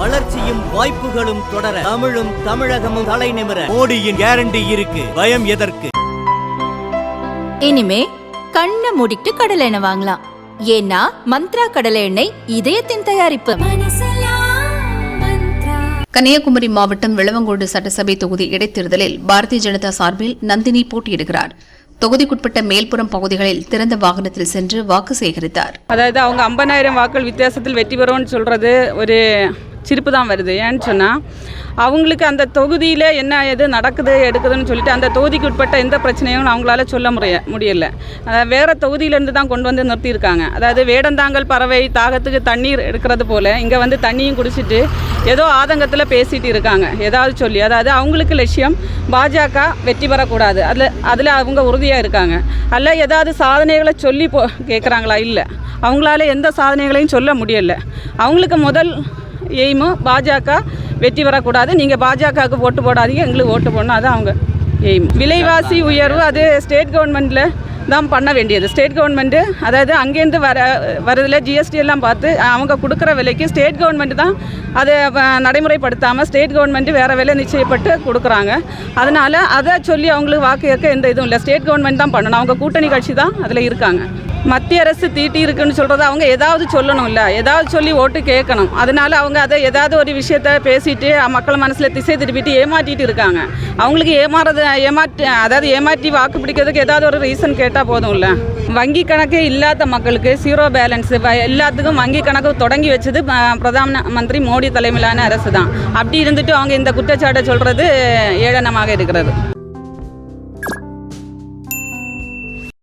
வளர்ச்சியும் வாய்ப்புகளும் தொடர தமிழும் தமிழகமும் தலை நிமிர மோடியின் கேரண்டி இருக்கு. பயம் எதற்கு? இனிமே கண்ணை மூடிட்டு கடலை எண்ணெய் வாங்கலாம். ஏன்னா மந்த்ரா கடலை எண்ணெய் இதயத்தின் தயாரிப்பு. கன்னியாகுமரி மாவட்டம் விளவங்கோடு சட்டசபை தொகுதி இடைத்தேர்தலில் பாரதிய ஜனதா சார்பில் நந்தினி போட்டியிடுகிறார். தொகுதிக்குட்பட்ட மேல்புறம் பகுதிகளில் திறந்த வாகனத்தில் சென்று வாக்கு சேகரித்தார். அதாவது அவங்க ஐம்பதாயிரம் வாக்கள் வித்தியாசத்தில் வெற்றி பெறும்னு சொல்கிறது ஒரு சிரிப்பு தான் வருது. ஏன்னு சொன்னால் அவங்களுக்கு அந்த தொகுதியில் என்ன எது நடக்குது எடுக்குதுன்னு சொல்லிட்டு அந்த தொகுதிக்கு உட்பட்ட எந்த பிரச்சனையும் அவங்களால சொல்ல முடிய முடியல. அதாவது வேறு தொகுதியிலேருந்து தான் கொண்டு வந்து நிறுத்தியிருக்காங்க. அதாவது வேடந்தாங்கல் பறவை தாகத்துக்கு தண்ணீர் எடுக்கிறது போல் இங்கே வந்து தண்ணியும் குடிச்சிட்டு ஏதோ ஆதங்கத்தில் பேசிகிட்டு இருக்காங்க. ஏதாவது சொல்லி அதாவது அவங்களுக்கு லட்சியம் பாஜக வெற்றி பெறக்கூடாது. அதில் அதில் அவங்க உறுதியாக இருக்காங்க. அல்ல ஏதாவது சாதனைகளை சொல்லி போ கேட்குறாங்களா இல்லை. அவங்களால எந்த சாதனைகளையும் சொல்ல முடியலை. அவங்களுக்கு முதல் எய்மும் பாஜக வெற்றி வரக்கூடாது. நீங்கள் பாஜகவுக்கு ஓட்டு போடாதீங்க எங்களுக்கு ஓட்டு போடணும். அது அவங்க எய்ம். விலைவாசி உயர்வு அது ஸ்டேட் கவர்மெண்ட்டில் தான் பண்ண வேண்டியது. ஸ்டேட் கவர்மெண்ட்டு அதாவது அங்கேருந்து வர வரதில் ஜிஎஸ்டி எல்லாம் பார்த்து அவங்க கொடுக்குற விலைக்கு ஸ்டேட் கவர்மெண்ட் தான் அதை நடைமுறைப்படுத்தாமல் ஸ்டேட் கவர்மெண்ட் வேறு வேலை நிச்சயப்பட்டு கொடுக்குறாங்க. அதனால் அதை சொல்லி அவங்களுக்கு வாக்கு ஏற்க எந்த இதுவும் இல்லை. ஸ்டேட் கவர்மெண்ட் தான் பண்ணணும். அவங்க கூட்டணி கட்சி தான் அதில் இருக்காங்க. மத்திய அரசு தீட்டி இருக்குன்னு சொல்கிறத அவங்க ஏதாவது சொல்லணும் இல்லை. ஏதாவது சொல்லி ஓட்டு கேட்கணும். அதனால அவங்க அதை ஏதாவது ஒரு விஷயத்த பேசிட்டு மக்கள் மனசில் திசை திருப்பிட்டு ஏமாற்றிட்டு இருக்காங்க. அவங்களுக்கு ஏமாறது ஏமாற்றி அதாவது ஏமாற்றி வாக்கு பிடிக்கிறதுக்கு ஏதாவது ஒரு ரீசன் கேட்டால் போதும் இல்லை. வங்கி கணக்கே இல்லாத மக்களுக்கு ஜீரோ பேலன்ஸு எல்லாத்துக்கும் வங்கி கணக்கு தொடங்கி வச்சது பிரதான பிரதம மந்திரி மோடி தலைமையிலான அரசு தான் அப்படி இருந்துட்டு அவங்க இந்த குற்றச்சாட்டை சொல்கிறது ஏளனமாக இருக்கிறது.